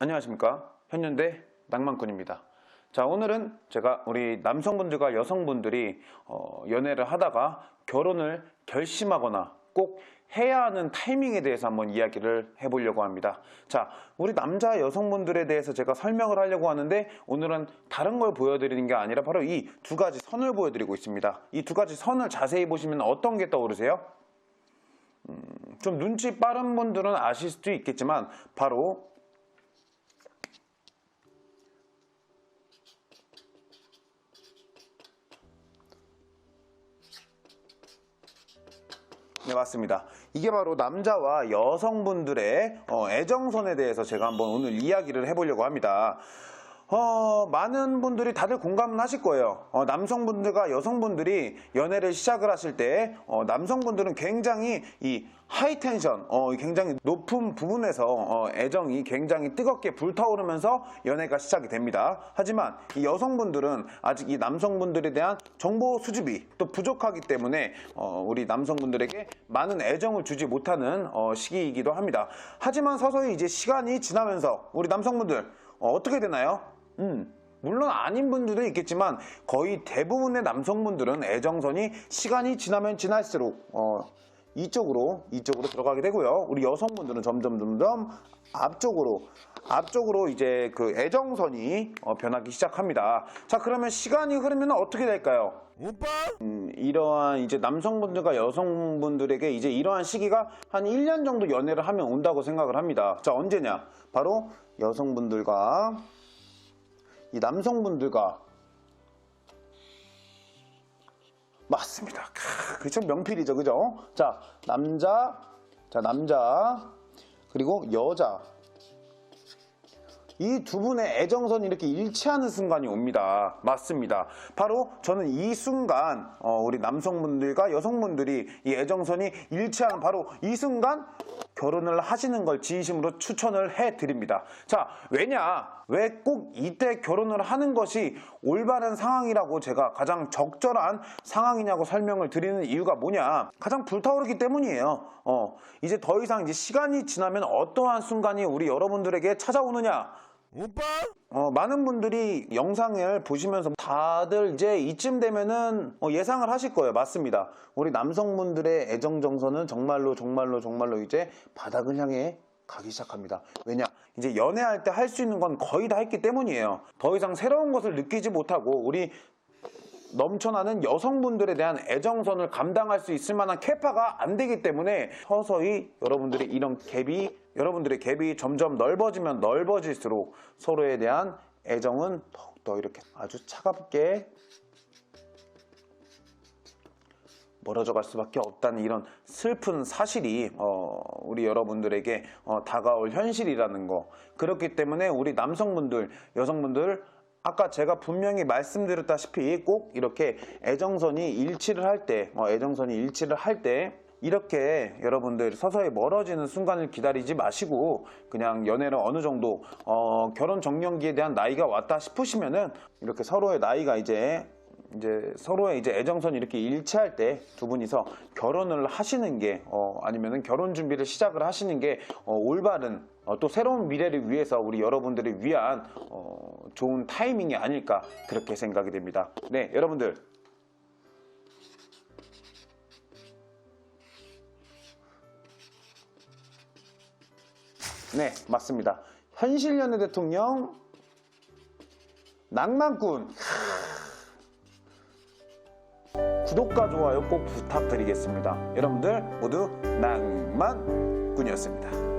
안녕하십니까? 현년대 낭만꾼입니다. 자 오늘은 제가 우리 남성분들과 여성분들이 어, 연애를 하다가 결혼을 결심하거나 꼭 해야 하는 타이밍에 대해서 한번 이야기를 해보려고 합니다. 자 우리 남자 여성분들에 대해서 제가 설명을 하려고 하는데 오늘은 다른 걸 보여드리는 게 아니라 바로 이 두 가지 선을 보여드리고 있습니다. 이 두 가지 선을 자세히 보시면 어떤 게 떠오르세요? 좀 눈치 빠른 분들은 아실 수도 있겠지만 바로 네 맞습니다. 이게 바로 남자와 여성분들의 어, 애정선에 대해서 제가 한번 오늘 이야기를 해보려고 합니다 어, 많은 분들이 다들 공감은 하실 거예요. 어, 남성분들과 여성분들이 연애를 시작을 하실 때, 어, 남성분들은 굉장히 이 하이텐션, 어, 굉장히 높은 부분에서 어, 애정이 굉장히 뜨겁게 불타오르면서 연애가 시작이 됩니다. 하지만 이 여성분들은 아직 이 남성분들에 대한 정보 수집이 또 부족하기 때문에 어, 우리 남성분들에게 많은 애정을 주지 못하는 어, 시기이기도 합니다. 하지만 서서히 이제 시간이 지나면서 우리 남성분들 어, 어떻게 되나요? 음, 물론 아닌 분들도 있겠지만 거의 대부분의 남성분들은 애정선이 시간이 지나면 지날수록 어, 이쪽으로 이쪽으로 들어가게 되고요. 우리 여성분들은 점점 점점 앞쪽으로 앞쪽으로 이제 그 애정선이 어, 변하기 시작합니다. 자 그러면 시간이 흐르면 어떻게 될까요? 음, 이러한 이제 남성분들과 여성분들에게 이제 이러한 시기가 한 1년 정도 연애를 하면 온다고 생각을 합니다. 자, 언제냐? 바로 여성분들과 이 남성분들과 맞습니다. 크, 그쵸? 명필이죠. 그죠? 자, 남자, 자, 남자, 그리고 여자. 이 두 분의 애정선이 이렇게 일치하는 순간이 옵니다. 맞습니다. 바로 저는 이 순간 어, 우리 남성분들과 여성분들이 이 애정선이 일치하는 바로 이 순간 결혼을 하시는 걸 진심으로 추천을 해드립니다. 자, 왜냐? 왜 꼭 이때 결혼을 하는 것이 올바른 상황이라고 제가 가장 적절한 상황이냐고 설명을 드리는 이유가 뭐냐? 가장 불타오르기 때문이에요. 어, 이제 더 이상 이제 시간이 지나면 어떠한 순간이 우리 여러분들에게 찾아오느냐? 어, 많은 분들이 영상을 보시면서 다들 이제 이쯤 되면은 어, 예상을 하실 거예요. 맞습니다. 우리 남성분들의 애정 정서는 정말로 정말로 정말로 이제 바닥을 향해 가기 시작합니다. 왜냐? 이제 연애할 때 할 수 있는 건 거의 다 했기 때문이에요. 더 이상 새로운 것을 느끼지 못하고 우리 넘쳐나는 여성분들에 대한 애정선을 감당할 수 있을 만한 캐파가 안 되기 때문에 서서히 여러분들의 이런 갭이 여러분들의 갭이 점점 넓어지면 넓어질수록 서로에 대한 애정은 더욱더 이렇게 아주 차갑게 멀어져 갈 수밖에 없다는 이런 슬픈 사실이 어, 우리 여러분들에게 어, 다가올 현실이라는 거. 그렇기 때문에 우리 남성분들 여성분들 아까 제가 분명히 말씀드렸다시피 꼭 이렇게 애정선이 일치를 할 때, 어, 애정선이 일치를 할 때, 이렇게 여러분들 서서히 멀어지는 순간을 기다리지 마시고 그냥 연애를 어느 정도 어, 결혼 정년기에 대한 나이가 왔다 싶으시면은 이렇게 서로의 나이가 이제 이제 서로의 이제 애정선이 이렇게 일치할 때 두 분이서 결혼을 하시는 게 어, 아니면은 결혼 준비를 시작을 하시는 게 어, 올바른 어, 또 새로운 미래를 위해서 우리 여러분들을 위한 어, 좋은 타이밍이 아닐까 그렇게 생각이 됩니다. 네, 여러분들 네, 맞습니다. 현실 연애 대통령 낭만꾼 구독과 좋아요 꼭 부탁드리겠습니다. 여러분들 모두 낭만꾼이었습니다.